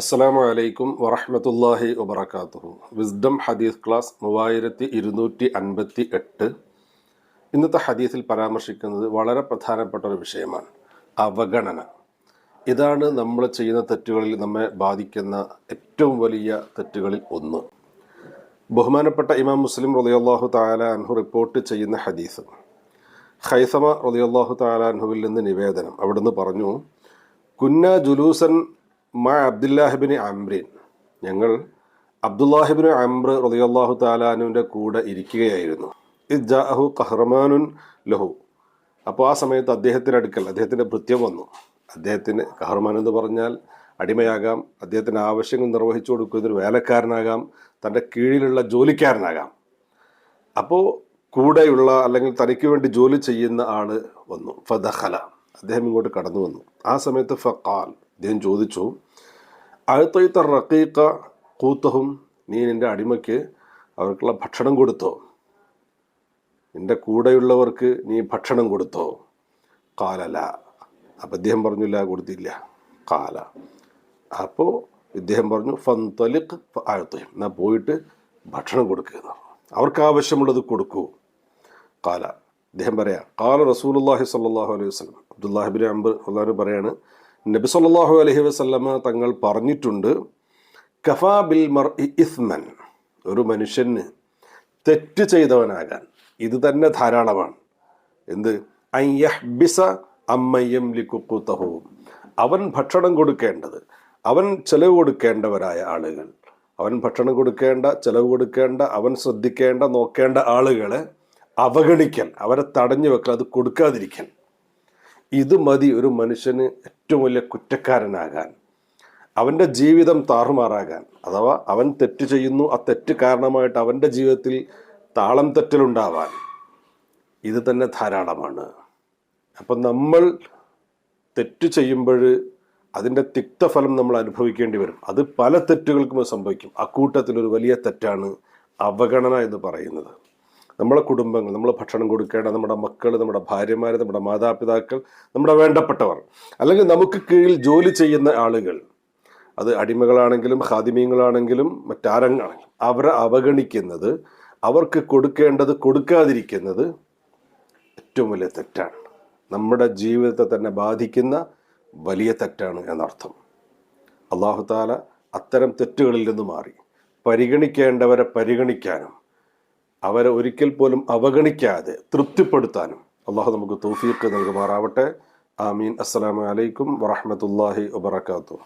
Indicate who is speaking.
Speaker 1: അസ്സലാമു അലൈക്കും വറഹമത്തല്ലാഹി വബറകാതുഹു. വിസ്ഡം ഹദീസ് ക്ലാസ് മൂവായിരത്തി ഇരുന്നൂറ്റി അൻപത്തി എട്ട് ഇന്നത്തെ ഹദീസിൽ പരാമർശിക്കുന്നത് വളരെ പ്രധാനപ്പെട്ട ഒരു വിഷയമാണ്. അവഗണന. ഇതാണ് നമ്മൾ ചെയ്യുന്ന തെറ്റുകളിൽ നമ്മെ ബാധിക്കുന്ന ഏറ്റവും വലിയ തെറ്റുകളിൽ ഒന്ന്. ബഹുമാനപ്പെട്ട ഇമാം മുസ്ലിം റളിയല്ലാഹു തആല അൻഹു റിപ്പോർട്ട് ചെയ്യുന്ന ഹദീസ്. ഖൈസമ റളിയല്ലാഹു തആല അൻഹുവിൽ നിന്ന് നിവേദനം. അവിടുന്ന് പറഞ്ഞു കുന്ന ജുലൂസൻ മ അബ്ദുല്ലാഹിബിന് അംറിൻ ഞങ്ങൾ അബ്ദുല്ലാഹിബിന് അംർ റളിയല്ലാഹു താലാനുവിന്റെ കൂടെ ഇരിക്കുകയായിരുന്നു. ഇജാഹു കഹ്റമാനുൻ ലഹു. അപ്പോൾ ആ സമയത്ത് അദ്ദേഹത്തിന്റെ അടുക്കൽ അദ്ദേഹത്തിന്റെ ഭൃത്യം വന്നു. അദ്ദേഹത്തിന് കഹർമാൻ എന്ന് പറഞ്ഞാൽ അടിമയാകാം അദ്ദേഹത്തിന് ആവശ്യങ്ങൾ നിർവഹിച്ചു കൊടുക്കുന്നതിന് വേലക്കാരനാകാം തന്റെ കീഴിലുള്ള ജോലിക്കാരനാകാം. അപ്പോൾ കൂടെയുള്ള അല്ലെങ്കിൽ തനിക്ക് വേണ്ടി ജോലി ചെയ്യുന്ന ആൾ വന്നു. ഫദഖല. അദ്ദേഹം ഇങ്ങോട്ട് കടന്നു വന്നു. ആ സമയത്ത് ഫഖാൽ. അദ്ദേഹം ചോദിച്ചു അഴുത്തഴുത്ത റക്കീക്ക കൂത്തഹും നീ നിന്റെ അടിമയ്ക്ക് അവർക്കുള്ള ഭക്ഷണം കൊടുത്തോ? നിന്റെ കൂടെയുള്ളവർക്ക് നീ ഭക്ഷണം കൊടുത്തോ? കാലല അപ്പം ഇദ്ദേഹം പറഞ്ഞില്ല കൊടുത്തില്ല. കാല. അപ്പോൾ ഇദ്ദേഹം പറഞ്ഞു ഫന്തലിഖ് ആഴത്തും എന്നാൽ പോയിട്ട് ഭക്ഷണം കൊടുക്കുക അവർക്ക് ആവശ്യമുള്ളത് കൊടുക്കൂ. കാല. ഇദ്ദേഹം പറയാം കാല റസൂലുല്ലാഹി സല്ലാഹു അലൈഹി വസ്ലം അബ്ദുല്ലാഹിബിൻ അംബർ അള്ളാഹു പറയാണ് നബി സല്ലല്ലാഹു അലൈഹി വസല്ലമ തങ്ങൾ പറഞ്ഞിട്ടുണ്ട് കഫാ ബിൽ മർ ഇസ്മൻ. ഒരു മനുഷ്യന് തെറ്റ് ചെയ്തവനാകാൻ ഇത് തന്നെ ധാരാളമാണ്. എന്ത്? ബിസ അമ്മയ്യം ലിക്കുത്തഹവും അവൻ ഭക്ഷണം കൊടുക്കേണ്ടത് അവൻ ചെലവ് കൊടുക്കേണ്ടവരായ ആളുകൾ. അവൻ ഭക്ഷണം കൊടുക്കേണ്ട ചെലവ് കൊടുക്കേണ്ട അവൻ ശ്രദ്ധിക്കേണ്ട നോക്കേണ്ട ആളുകളെ അവഗണിക്കൽ അവരെ തടഞ്ഞു വെക്കൽ അത് കൊടുക്കാതിരിക്കൽ. ഇത് മതി ഒരു മനുഷ്യന് ഏറ്റവും വലിയ കുറ്റക്കാരനാകാൻ. അവന്റെ ജീവിതം താറുമാറാകാൻ. അഥവാ അവൻ തെറ്റ് ചെയ്യുന്നു ആ തെറ്റ് കാരണമായിട്ട് അവന്റെ ജീവിതത്തിൽ താളം തെറ്റലുണ്ടാവാൻ. ഇത് തന്നെ ധാരാളമാണ്. അപ്പം നമ്മൾ തെറ്റ് ചെയ്യുമ്പോൾ അതിന്റെ തിക്തഫലം നമ്മൾ അനുഭവിക്കേണ്ടി വരും. അത് പല തെറ്റുകൾക്കും സംഭവിക്കും. അക്കൂട്ടത്തിൽ ഒരു വലിയ തെറ്റാണ് അവഗണന എന്ന് പറയുന്നത്. നമ്മളെ കുടുംബങ്ങൾ നമ്മൾ ഭക്ഷണം കൊടുക്കേണ്ട നമ്മുടെ മക്കൾ നമ്മുടെ ഭാര്യമാർ നമ്മുടെ മാതാപിതാക്കൾ നമ്മുടെ വേണ്ടപ്പെട്ടവർ അല്ലെങ്കിൽ നമുക്ക് കീഴിൽ ജോലി ചെയ്യുന്ന ആളുകൾ. അത് അടിമകളാണെങ്കിലും ഹാദിമീങ്ങളാണെങ്കിലും മറ്റാരങ്ങളാണെങ്കിലും അവരെ അവഗണിക്കുന്നത് അവർക്ക് കൊടുക്കേണ്ടത് കൊടുക്കാതിരിക്കുന്നത് ഏറ്റവും വലിയ തെറ്റാണ്. നമ്മുടെ ജീവിതത്തെ തന്നെ ബാധിക്കുന്ന വലിയ തെറ്റാണ് എന്നർത്ഥം. അള്ളാഹു താല അത്തരം തെറ്റുകളിൽ നിന്ന് മാറി. പരിഗണിക്കേണ്ടവരെ പരിഗണിക്കാനും അവരെ ഒരിക്കൽ പോലും അവഗണിക്കാതെ തൃപ്തിപ്പെടുത്താനും അള്ളാഹു നമുക്ക് തൗഫീഖ് നൽകുമാറാവട്ടെ. ആമീൻ. അസ്സലാമു അലൈക്കും വറഹ്മത്തുള്ളാഹി വബറകാതുഹു.